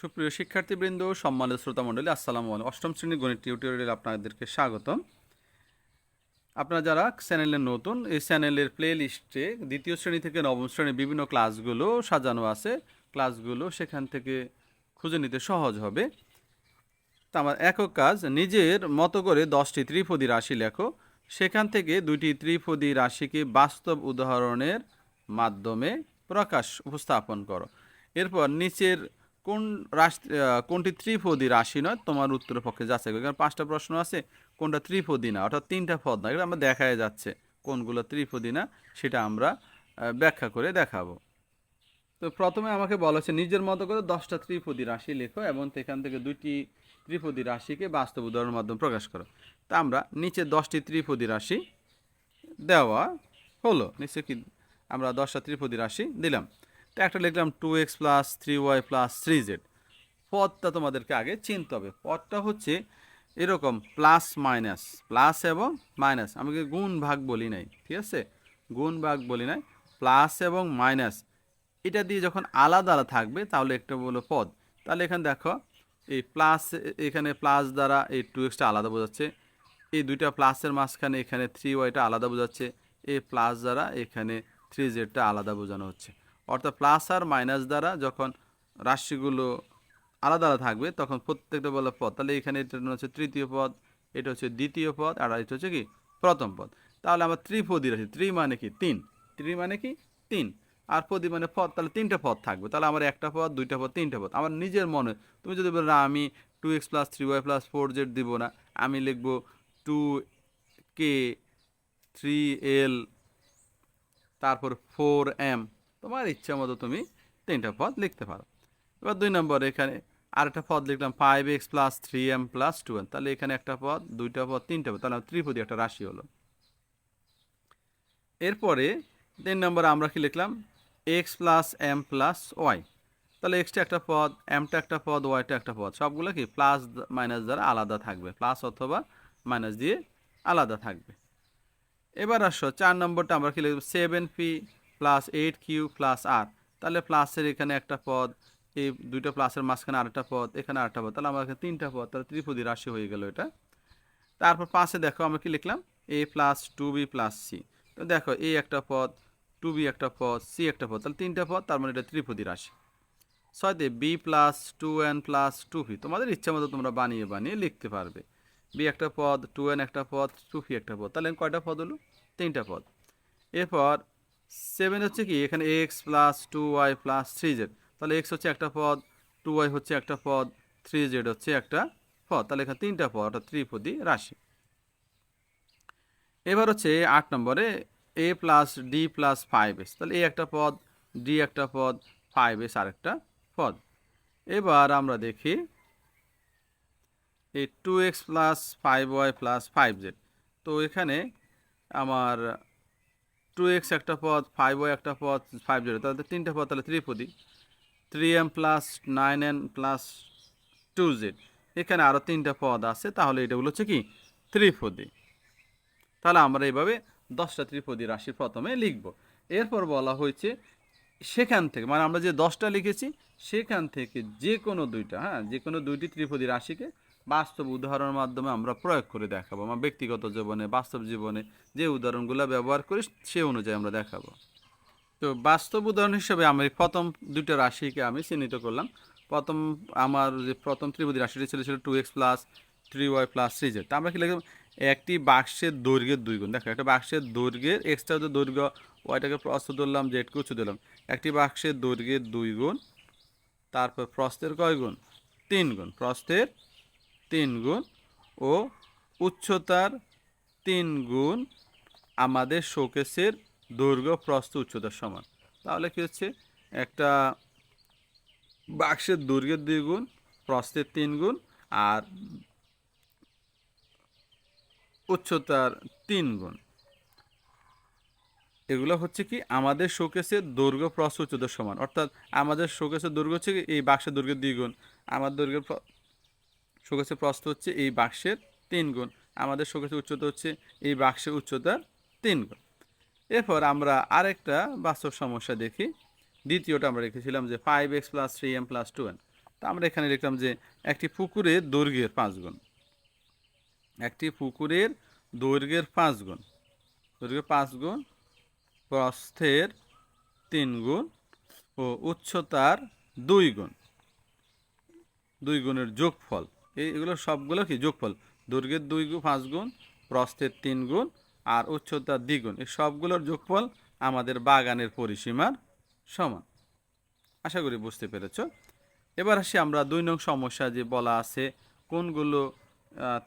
সুপ্রিয় শিক্ষার্থীবৃন্দ, সম্মানিত শ্রোতা মণ্ডলী আসসালামু আলাইকুম। অষ্টম শ্রেণির গণিত টিউটোরিয়ালে আপনাদেরকে স্বাগতম। আপনারা যারা চ্যানেলে নতুন, এই চ্যানেলের প্লে লিস্টে দ্বিতীয় শ্রেণি থেকে নবম শ্রেণির বিভিন্ন ক্লাসগুলো সাজানো আছে। ক্লাসগুলো সেখান থেকে খুঁজে নিতে সহজ হবে। তা আমার একক কাজ, নিজের মতো করে দশটি ত্রিপদী রাশি লেখো। সেখান থেকে দুইটি ত্রিপদী রাশিকে বাস্তব উদাহরণের মাধ্যমে প্রকাশ উপস্থাপন করো। এরপর নিচের কোন রাশি কোনটি ত্রিপদী রাশি নয়? তোমার উত্তরের পক্ষে যাচাই যাচ্ছে কারণ পাঁচটা প্রশ্ন আছে, কোনটা ত্রিপদী না? অর্থাৎ তিনটা পদ না। এটা আমরা দেখায় যাচ্ছে কোনগুলো ত্রিপদী না, সেটা আমরা ব্যাখ্যা করে দেখাবো। তো প্রথমে আমাকে বলা হচ্ছে নিজের মতো করে দশটা ত্রিপদী রাশি লেখো এবং সেখান থেকে দুইটি ত্রিপদী রাশিকে বাস্তব উদাহরণের মাধ্যমে প্রকাশ করো। তা আমরা নিচে দশটি ত্রিপদী রাশি দেওয়া হলো। নিচে কি আমরা দশটা ত্রিপদী রাশি দিলাম। তো একটা লিখলাম two X plus three Y plus three Z পদটা তোমাদেরকে আগে চিনতে হবে। পদটা হচ্ছে এরকম প্লাস মাইনাস প্লাস এবং মাইনাস আমাকে গুণ ভাগ বলি নাই? ঠিক আছে? গুণ ভাগ বলি নাই। প্লাস এবং মাইনাস এটা দিয়ে যখন আলাদা আলাদা থাকবে, তাহলে একটা বলো পদ। তাহলে এখানে দেখো, এই প্লাস এখানে প্লাস দ্বারা এই টু এক্সটা আলাদা বোঝাচ্ছে। এই দুইটা প্লাসের মাঝখানে এখানে থ্রি ওয়াইটা আলাদা বোঝাচ্ছে। এই প্লাস দ্বারা এখানে থ্রি জেডটা আলাদা বোঝানো হচ্ছে। অর্থাৎ প্লাস আর মাইনাস দ্বারা যখন রাশিগুলো আলাদা আলাদা থাকবে, তখন প্রত্যেকটা বলে পদ, তাহলে এখানে এটা হচ্ছে তৃতীয় পদ, এটা হচ্ছে দ্বিতীয় পদ, আর এটা হচ্ছে কি? প্রথম পদ। তাহলে আমার ত্রিপদী রাশি, ত্রি মানে কি? তিন। ত্রি মানে কি? তিন। আর পদি মানে পদ, তাহলে তিনটা পদ থাকবে। তাহলে আমার একটা পদ, দুইটা পদ, তিনটা পদ। আমার নিজের মনে, তুমি যদি বলো, না, আমি two X plus three Y plus four Z দিব না, আমি লিখব টু কে থ্রি এল তারপর ফোর এম তোমার ইচ্ছা মতো তুমি তিনটা পদ লিখতে পারো। এবার দুই নম্বর এখানে আরেকটা পদ লিখলাম five X plus three M plus two M তাহলে এখানে একটা পদ, দুইটা পদ, তিনটা পদ, তাহলে ত্রিপদী একটা রাশি হলো। এরপরে তিন নম্বরে আমরা কি লিখলাম? X plus M plus Y তাহলে এক্সটা একটা পদ এমটা একটা পদ ওয়াইটা একটা পদ, সবগুলো কি প্লাস মাইনাস দ্বারা আলাদা থাকবে। প্লাস অথবা মাইনাস দিয়ে আলাদা থাকবে। এবার আসো, চার নম্বরটা আমরা কি লিখব seven P plus eight Q plus R. তাহলে প্লাসের এখানে একটা পদ, এই দুইটা প্লাসের মাঝখানে আরেকটা পদ, এখানে আরেকটা পদ, তাহলে আমার এখানে তিনটা পদ, তাহলে ত্রিপদী রাশি হয়ে গেল এটা। তারপর পাশে দেখো আমরা কি লিখলাম? A plus two B plus C তো দেখো এ একটা পদ টু বি একটা পদ সি একটা পদ, তাহলে তিনটা পদ, তার মানে এটা ত্রিপদী রাশি। ছয়তে B plus two N plus two V তোমাদের ইচ্ছা মতো তোমরা বানিয়ে বানিয়ে লিখতে পারবে। বি একটা পদ টু এন একটা পদ টু ভি একটা পদ, তাহলে কয়টা পদ হলো? তিনটা পদ। এরপর সেভেন হচ্ছে কি? এখানে X plus two Y plus three Z তাহলে এক্স হচ্ছে একটা পদ টু ওয়াই হচ্ছে একটা পদ থ্রি জেড হচ্ছে একটা পদ। তাহলে এখানে তিনটা পদ, অর্থাৎ ত্রিপদী রাশি। এবার হচ্ছে আট নম্বরে A plus D plus five S তাহলে এ একটা পদ ডি একটা পদ ফাইভ এস আরেকটা পদ। এবার আমরা দেখি এই two X plus five Y plus five Z তো এখানে আমার টু এক্স একটা পদ ফাইভ ওয়াই একটা পদ ফাইভ জিরো তাহলে তিনটা পদ তাহলে ত্রিপদী। Three M plus nine N plus two Z এখানে আরও তিনটা পদ আছে, তাহলে এটাগুলো হচ্ছে কি? ত্রিপদী। তাহলে আমরা এইভাবে দশটা ত্রিপদী রাশি প্রথমে লিখব। এরপর বলা হয়েছে সেখান থেকে মানে আমরা যে দশটা লিখেছি, সেখান থেকে যে কোনো দুইটা হ্যাঁ যে কোনো দুইটি ত্রিপদী রাশিকে বাস্তব উদাহরণের মাধ্যমে আমরা প্রয়োগ করে দেখাবো। আমার ব্যক্তিগত জীবনে, বাস্তব জীবনে যে উদাহরণগুলো ব্যবহার করি, সে অনুযায়ী আমরা দেখাবো। তো বাস্তব উদাহরণ হিসেবে আমি প্রথম দুটো রাশিকে আমি চিহ্নিত করলাম। প্রথম আমার যে প্রথম ত্রিপদী রাশিটি ছিল ছিল two X plus three Y plus three Z তা আমরা কি লিখলাম? একটি বাক্সের দৈর্ঘ্যের দুই গুণ। দেখো, একটা বাক্সের দৈর্ঘ্যের এক্সট্রা যে দৈর্ঘ্য ওয়াইটাকে প্রস্থ ধরলাম জেডকে উঁচু দিলাম একটি বাক্সের দৈর্ঘ্যের দুই গুণ, তারপর প্রস্থের কয় গুণ? তিন গুণ। প্রস্থের তিন গুণ ও উচ্চতার তিন গুণ আমাদের শোকেসের দৈর্ঘ্য প্রস্থ উচ্চতার সমান। তাহলে কি হচ্ছে? একটা বাক্সের দৈর্ঘ্যের দুই গুণ, প্রস্থের তিন গুণ আর উচ্চতার তিন গুণ। এগুলো হচ্ছে কি? আমাদের শোকেসের দৈর্ঘ্য প্রস্থ উচ্চতার সমান। অর্থাৎ আমাদের শোকেসের দৈর্ঘ্য হচ্ছে কি? এই বাক্সের দৈর্ঘ্যের দুই গুণ। আমার দৈর্ঘ্যের শোকেসের প্রস্থ হচ্ছে এই বাক্সের তিন গুণ। আমাদের শোকেসের উচ্চতা হচ্ছে এই বাক্সের উচ্চতার তিন গুণ। এরপর আমরা আরেকটা বাস্তব সমস্যা দেখি। দ্বিতীয়টা আমরা রেখেছিলাম যে five X plus three M plus two N তা আমরা এখানে লিখলাম যে একটি পুকুরের দৈর্ঘ্যের পাঁচ গুণ। একটি পুকুরের দৈর্ঘ্যের পাঁচ গুণ। দৈর্ঘ্যের পাঁচ গুণ, প্রস্থের তিন গুণ ও উচ্চতার দুই গুণ। দুই গুণের যোগফল। এই এগুলো সবগুলো কি? যোগফল। দুর্গের দুই গুণ পাঁচ গুণ, প্রস্থের তিন গুণ, আর উচ্চতার দ্বিগুণ। এই সবগুলোর যোগফল আমাদের বাগানের পরিসীমার সমান। আশা করি বুঝতে পেরেছ। এবার আসি আমরা দুই নং সমস্যা যে বলা আছে, কোনগুলো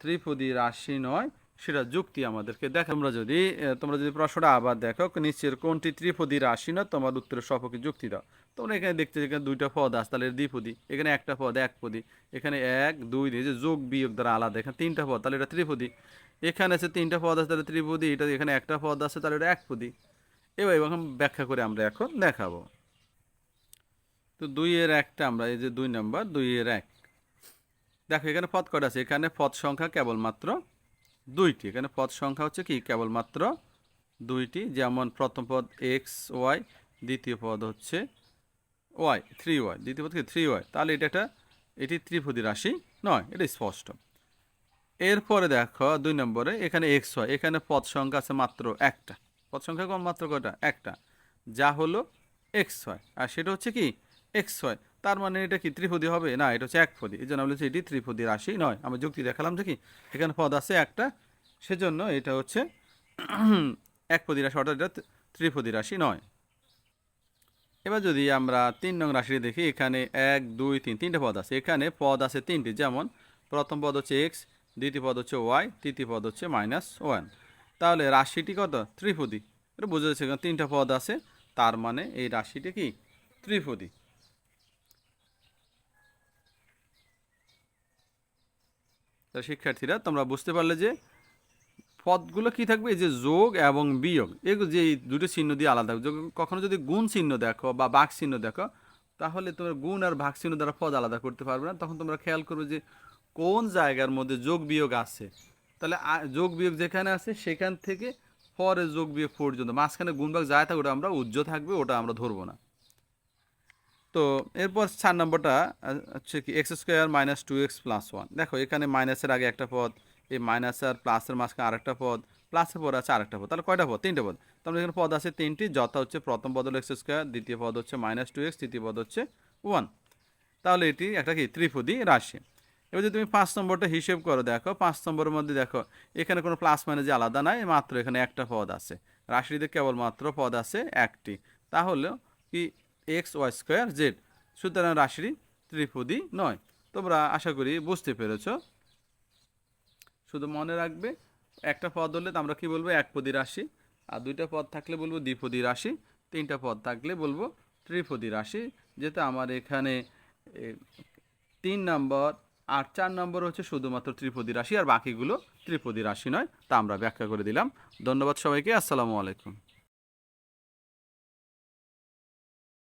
ত্রিপদী রাশি নয়, সেটা যুক্তি আমাদেরকে দেখো তোমরা যদি তোমরা যদি প্রশ্নটা আবার দেখো নিচের কোনটি ত্রিপদী রাশি নয়, তোমার উত্তরের সপক্ষে যুক্তি দাও। তোমরা এখানে দেখতে এখানে দুইটা পদ আছে, তাহলে দ্বিপদী। এখানে একটা পদ, এক পদী। এখানে এক, দুই দিয়ে যে যোগ বিয়োগ দ্বারা আলাদা, এখানে তিনটা পদ, তাহলে এটা ত্রিপদী। এখানে আছে তিনটা পদ আছে, তাহলে ত্রিপদী, এটা এখানে একটা পদ আছে, তাহলে এটা এক পদী এবার এখন ব্যাখ্যা করে আমরা এখন দেখাবো। তো দুইয়ের একটা আমরা, এই যে দুই নাম্বার, দুইয়ের এক। দেখো, এখানে পদ কটা আছে? এখানে পদ সংখ্যা কেবলমাত্র দুইটি। এখানে পদ সংখ্যা হচ্ছে কি? কেবলমাত্র দুইটি। যেমন প্রথম পদ এক্স ওয়াই দ্বিতীয় পদ হচ্ছে ওয়াই, থ্রি ওয়াই, দ্বিতীয় পদ থ্রি ওয়াই। তাহলে এটা একটা, এটি ত্রিপদী রাশি নয়, এটা স্পষ্ট। এরপরে দেখো, দুই নম্বরে, এখানে এক্স ওয়াই এখানে পদ সংখ্যা আছে মাত্র একটা। পদ সংখ্যা কম, মাত্র কটা একটা। যা হলো এক্স ওয়াই আর সেটা হচ্ছে কি? এক্স ওয়াই তার মানে এটা কি ত্রিপদী হবে? না, এটা হচ্ছে একপদী এই জন্য বলেছি এটি ত্রিপদী রাশি নয়। আমি যুক্তি দেখালাম যে কি, এখানে পদ আছে একটা, সেজন্য এটা হচ্ছে একপদী রাশি, অর্থাৎ এটা ত্রিপদী রাশি নয়। এবার যদি আমরা তিন নং রাশি দেখি, এখানে এক, দুই, তিন, তিনটে পদ আছে। এখানে পদ আছে তিনটি, যেমন প্রথম পদ হচ্ছে এক্স দ্বিতীয় পদ হচ্ছে ওয়াই তৃতীয় পদ হচ্ছে মাইনাস ওয়ান তাহলে রাশিটি কত? ত্রিপদী এটা বোঝা যাচ্ছে এখানে তিনটা পদ আছে, তার মানে এই রাশিটি কি? ত্রিপদী শিক্ষার্থীরা, তোমরা বুঝতে পারলে যে পদগুলো কি থাকবে? এই যে যোগ এবং বিয়োগ। এগুলো যে দুটো চিহ্ন দিয়ে আলাদা যখন কখনো যদি গুণ চিহ্ন দেখো বা বাঘ চিহ্ন দেখো, তাহলে তোমরা গুণ আর ভাগ চিহ্ন দ্বারা পদ আলাদা করতে পারবে না। তখন তোমরা খেয়াল করবে যে কোন জায়গার মধ্যে যোগ বিয়োগ আছে। তাহলে যোগ বিয়োগ যেখানে আছে, সেখান থেকে পরে যোগ বিয়োগ পর্যন্ত। মাঝখানে গুণ ভাগ যায় থাকে ওটা আমরা উজ্জ্ব থাকবে, ওটা আমরা ধরবো না। তো এরপর চার নম্বরটা হচ্ছে কি, X square minus two X plus one. দেখো, এখানে মাইনাসের আগে একটা পদ এই মাইনাস আর প্লাসের মাঝখানে আরেকটা পদ প্লাসের পরে আছে আরেকটা পদ, তাহলে কয়টা পদ? তিনটে পদ। তাহলে এখানে পদ আছে তিনটি, যথা হচ্ছে প্রথম পদ হলো এক্স স্কোয়ার দ্বিতীয় পদ হচ্ছে মাইনাস টু এক্স তৃতীয় পদ হচ্ছে ওয়ান তাহলে এটি একটা কি? ত্রিপদী রাশি। এবার যদি তুমি পাঁচ নম্বরটা হিসেব করো, দেখো, পাঁচ নম্বরের মধ্যে দেখো, এখানে কোনো প্লাস মাইনাস আলাদা নাই, মাত্র এখানে একটা পদ আছে। রাশিটিতে কেবলমাত্র পদ আছে একটি। তাহলে কি? এক্স ওয়াই স্কোয়ার জেড সুতরাং রাশিটি ত্রিপদী নয়। তোমরা আশা করি বুঝতে পেরেছ। শুধু মনে রাখবে, একটা পদ হলে আমরা কি বলব একপদী রাশি। আর দুইটা পদ থাকলে বলব দ্বিপদী রাশি, তিনটা পদ থাকলে বলব ত্রিপদী রাশি। যেটা আমার এখানে তিন নম্বর আর চার নম্বর হচ্ছে শুধুমাত্র ত্রিপদী রাশি, আর বাকিগুলো ত্রিপদী রাশি নয়, তা আমরা ব্যাখ্যা করে দিলাম। ধন্যবাদ সবাইকে, আসসালামু আলাইকুম।